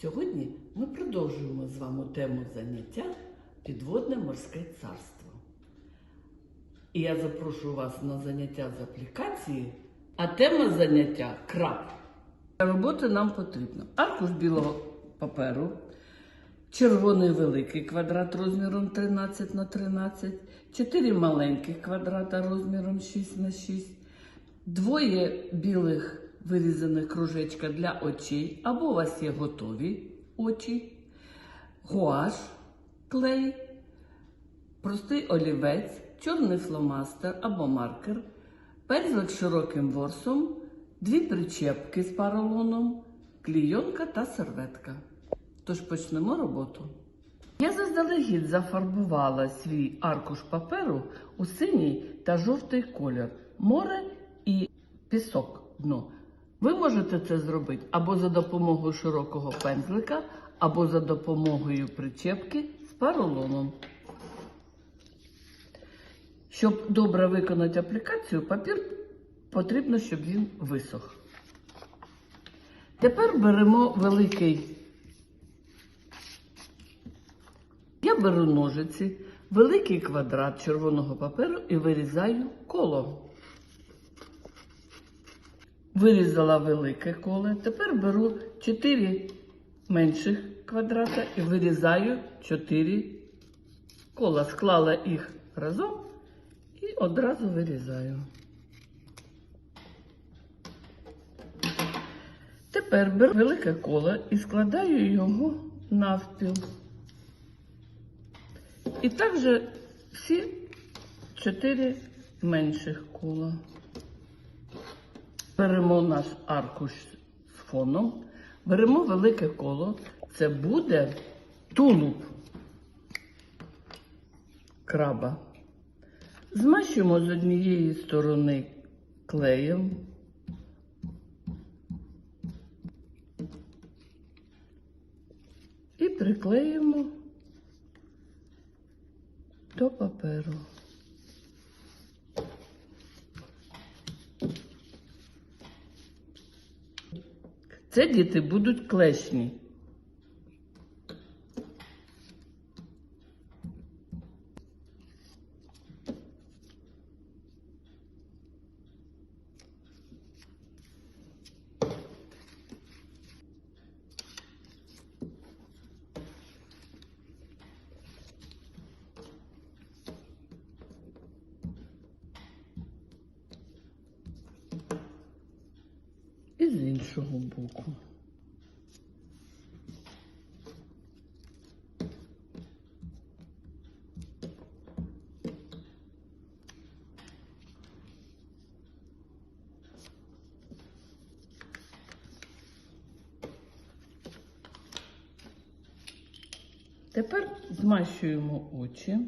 Сьогодні ми продовжуємо з вами тему заняття Підводне морське царство. І я запрошую вас на заняття з аплікації, а тема заняття краб. Для роботи нам потрібно аркуш білого паперу, червоний великий квадрат розміром 13 на 13, 4 маленьких квадрата розміром 6 на 6, двоє білих вирізаних кружечка для очей, або у вас є готові очі, гуаш, клей, простий олівець, чорний фломастер або маркер, пензлик з широким ворсом, дві причепки з паралоном, клійонка та серветка. Тож почнемо роботу. Я заздалегідь зафарбувала свій аркуш паперу у синій та жовтий колір, море і пісок дно. Ви можете це зробити або за допомогою широкого пензлика, або за допомогою причепки з поролоном. Щоб добре виконати аплікацію, папір потрібно, щоб він висох. Тепер беремо великий. Я беру ножиці, великий квадрат червоного паперу і вирізаю коло. Вирізала велике коло. Тепер беру 4 менших квадрата і вирізаю 4 кола. Склала їх разом і одразу вирізаю. Тепер беру велике коло і складаю його навпіл. І також всі чотири менших кола. Беремо наш аркуш з фоном, беремо велике коло. Це буде тулуб краба. Змащуємо з однієї сторони клеєм. І приклеїмо до паперу. Це діти будуть клешні. І з іншого боку. Тепер змащуємо очі.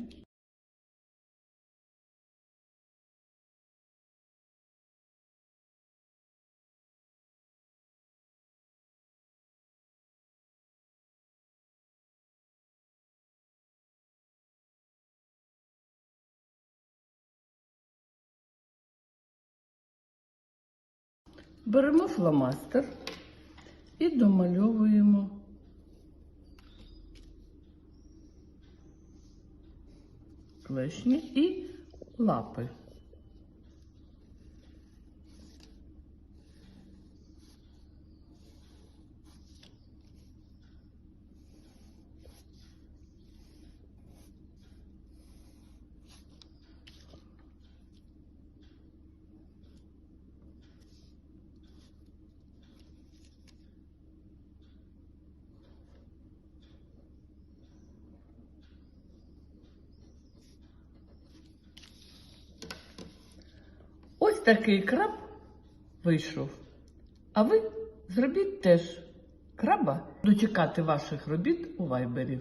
Беремо фломастер і домальовуємо клешні і лапи. Такий краб вийшов. А ви зробіть теж краба. дочекати ваших робіт у вайбері.